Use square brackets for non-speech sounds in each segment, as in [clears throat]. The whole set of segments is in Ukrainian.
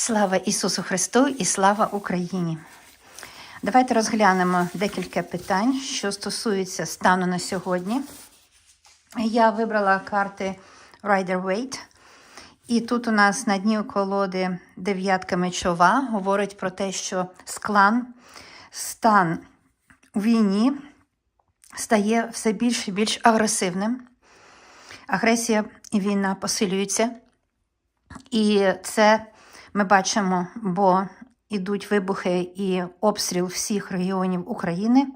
Слава Ісусу Христу і слава Україні! Давайте розглянемо декілька питань, що стосуються стану на сьогодні. Я вибрала карти Rider Waite. І тут у нас на дні колоди дев'ятка мечова говорить про те, що склан, стан у війні стає все більш і більш агресивним. Агресія і війна посилюються. І це ми бачимо, бо йдуть вибухи і обстріл всіх регіонів України.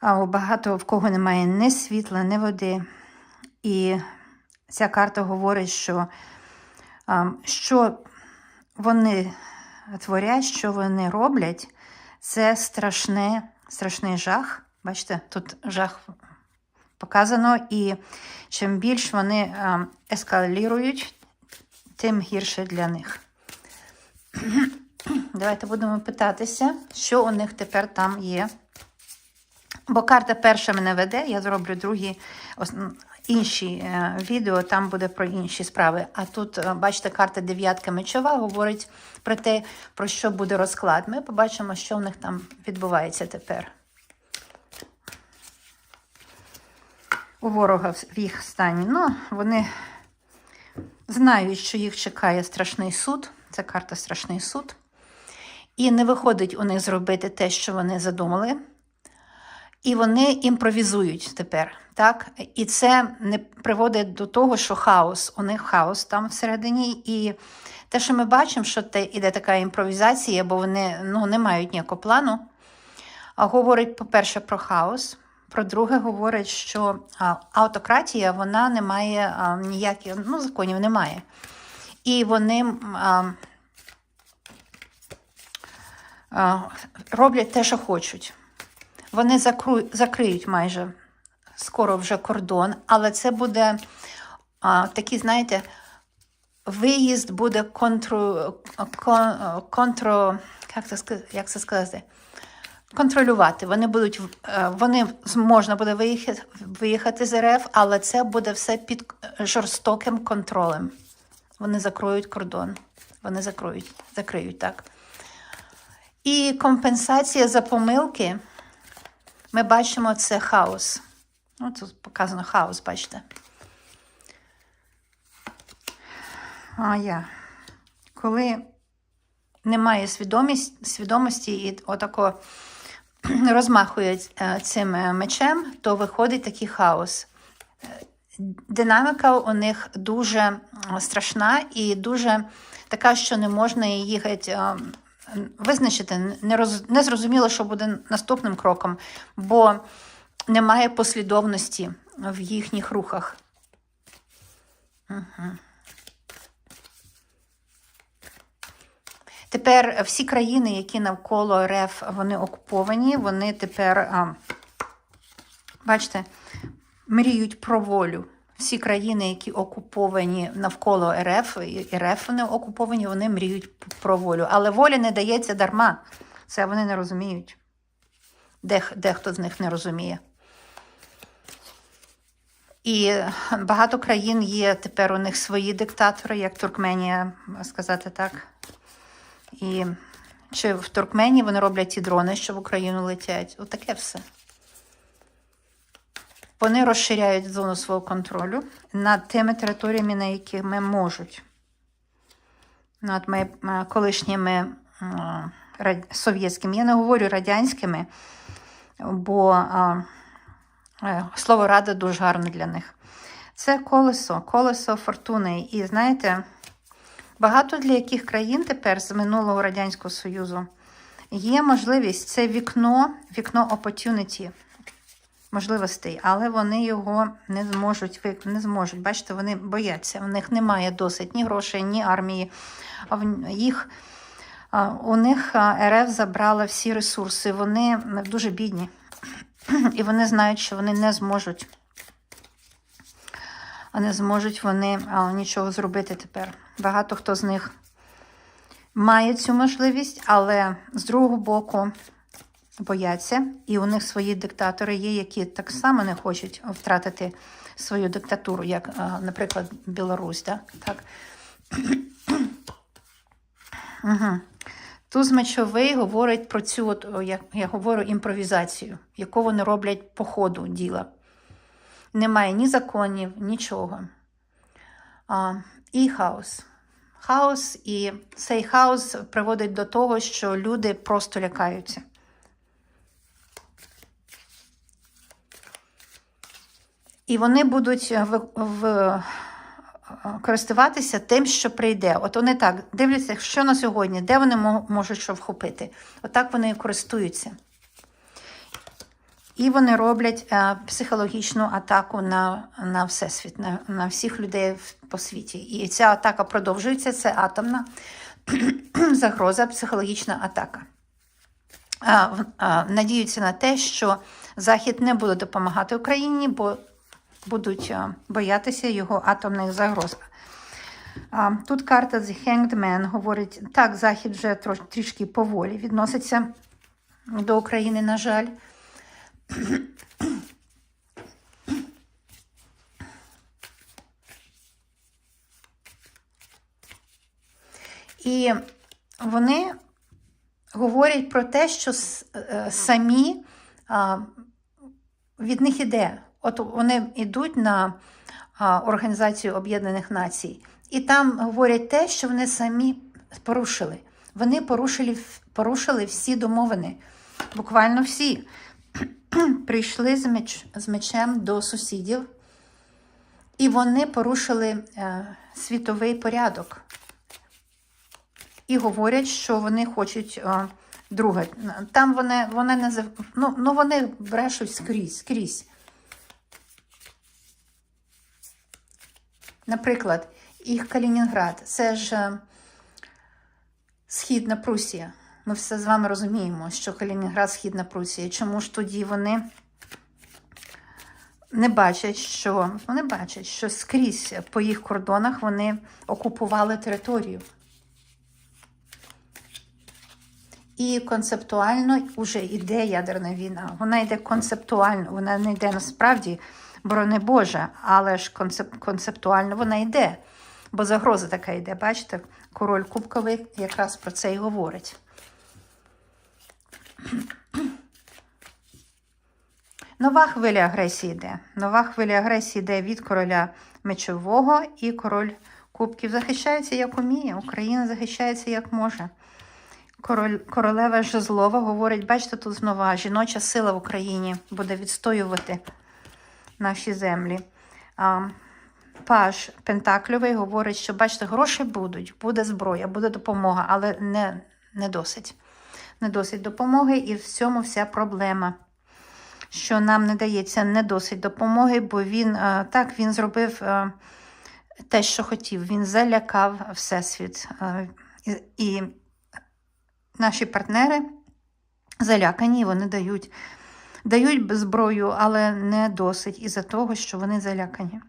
А у багато в кого немає ні світла, ні води. І ця карта говорить, що, що вони творять, що вони роблять, це страшне, страшний жах. Бачите, тут жах показано, і чим більш вони ескалірують, тим гірше для них. [clears throat] Давайте будемо питатися, що у них тепер там є. Бо карта перша мене веде, я зроблю другі інші е, відео, там буде про інші справи. А тут, е, бачите, карта дев'ятка мечова говорить про те, про що буде розклад. Ми побачимо, що в них там відбувається тепер. У ворога в їх стані. Ну, вони знають, що їх чекає страшний суд. Це карта страшний суд. І не виходить у них зробити те, що вони задумали. І вони імпровізують тепер. Так? І це не приводить до того, що хаос, у них хаос там всередині. І те, що ми бачимо, що те іде така імпровізація, бо вони ну, не мають ніякого плану. Говорить, по-перше, про хаос. Про-друге, говорить, що автократія вона не має ніяких ну, законів немає. І вони роблять те, що хочуть. Вони закриють майже скоро вже кордон, але це буде такий, знаєте, виїзд буде контру, кон, це, як це сказати? Контролювати. Вони будуть, е, вони можна буде виїхати, виїхати з РФ, але це буде все під жорстоким контролем. Вони закроють кордон. Вони закроють, закриють так. І компенсація за помилки. Ми бачимо це хаос. Ну, тут показано хаос, бачите. А я. Коли немає свідомість, свідомості і отако [clears throat] розмахує е, цим е, мечем, то виходить такий хаос. Е, Динаміка у них дуже страшна і дуже така, що не можна її геть визначити. Не зрозуміло, що буде наступним кроком, бо немає послідовності в їхніх рухах. Угу. Тепер всі країни, які навколо РФ, вони окуповані, вони тепер, а, бачите, мріють про волю. Всі країни, які окуповані навколо РФ, і РФ вони окуповані, вони мріють про волю. Але воля не дається дарма. Це вони не розуміють. Дех, дехто з них не розуміє. І багато країн є тепер у них свої диктатори, як Туркменія, сказати так. І чи в Туркменії вони роблять ті дрони, що в Україну летять. Отаке все. Вони розширяють зону свого контролю над тими територіями, на якими можуть. Над ми, колишніми совєтськими. Я не говорю радянськими, бо е, слово рада дуже гарне для них. Це колесо, колесо фортуни. І знаєте, Багато для яких країн тепер з минулого Радянського Союзу є можливість це вікно, вікно opportunity, можливостей, але вони його не зможуть, не зможуть. Бачите, вони бояться. У них немає досить ні грошей, ні армії. Їх, у них РФ забрала всі ресурси. Вони дуже бідні. [clears throat] І вони знають, що вони не зможуть. А не зможуть вони а, нічого зробити тепер. Багато хто з них має цю можливість, але з другого боку бояться, і у них свої диктатори є, які так само не хочуть втратити свою диктатуру, як, а, наприклад, Білорусь. Да? Так? [clears throat] Угу. Туз мечовий говорить про цю, от, як я говорю, імпровізацію, яку вони роблять по ходу діла. Немає ні законів, нічого. А, і хаос. Хаос, і цей хаос приводить до того, що люди просто лякаються. І вони будуть в, в, користуватися тим, що прийде. От вони так дивляться, що на сьогодні, де вони можуть що вхопити. Отак вони користуються. І вони роблять е, психологічну атаку на, на всесвіт, на, на всіх людей по світі. І ця атака продовжується, це атомна [clears throat] загроза, психологічна атака. Надіються на те, що Захід не буде допомагати Україні, бо будуть а, боятися його атомних загроз. Тут карта The Hanged Man говорить, так, Захід вже трішки поволі відноситься до України, на жаль. І вони говорять про те, що е, самі від них іде. От вони йдуть на Організацію Об'єднаних Націй, і там говорять те, що вони самі порушили. Вони порушили, порушили всі домовини, буквально всі. Прийшли з, меч, з мечем до сусідів, і вони порушили е, світовий порядок. І говорять, що вони хочуть е, друге. Там вони, вони, назив... ну, ну, вони брешуть скрізь, скрізь. Наприклад, їх Калінінград це ж е, Східна Прусія. Ми все з вами розуміємо, що Калінінград Східна Прусія. Чому ж тоді вони не бачать, що вони бачать, що скрізь по їх кордонах вони окупували територію. І концептуально вже йде ядерна війна. Вона йде концептуально, вона не йде насправді, борони Боже, але ж концеп, концептуально вона йде. Бо загроза така йде, бачите, король Кубковий якраз про це і говорить. Нова хвиля агресії йде. Нова хвиля агресії йде від короля мечового і король кубків захищається як уміє. Україна захищається як може. Король, королева Жезлова говорить, бачите, тут знову жіноча сила в Україні буде відстоювати наші землі. А, Паж Пентакльовий говорить, що бачите, гроші будуть, буде зброя, буде допомога, але не, не досить. Не досить допомоги, і в цьому вся проблема. Що нам не дається не досить допомоги, бо він е, так він зробив е, те, що хотів. Він залякав Всесвіт. Е, і, наші партнери залякані, вони дають, дають зброю, але не досить із-за того, що вони залякані.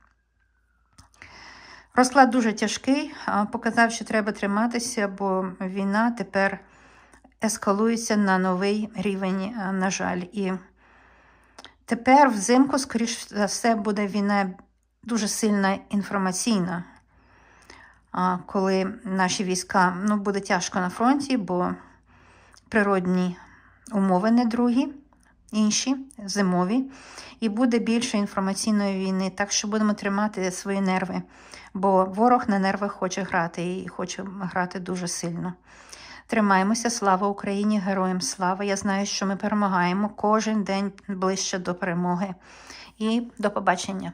Розклад дуже тяжкий, показав, що треба триматися, бо війна тепер ескалується на новий рівень, на жаль. І тепер взимку, скоріш за все, буде війна дуже сильна інформаційна, коли наші війська ну, буде тяжко на фронті, бо природні умови не другі, інші, зимові, і буде більше інформаційної війни, так що будемо тримати свої нерви, бо ворог на нервах хоче грати і хоче грати дуже сильно. Тримаємося, слава Україні, героям слава! Я знаю, що ми перемагаємо кожен день ближче до перемоги. І до побачення!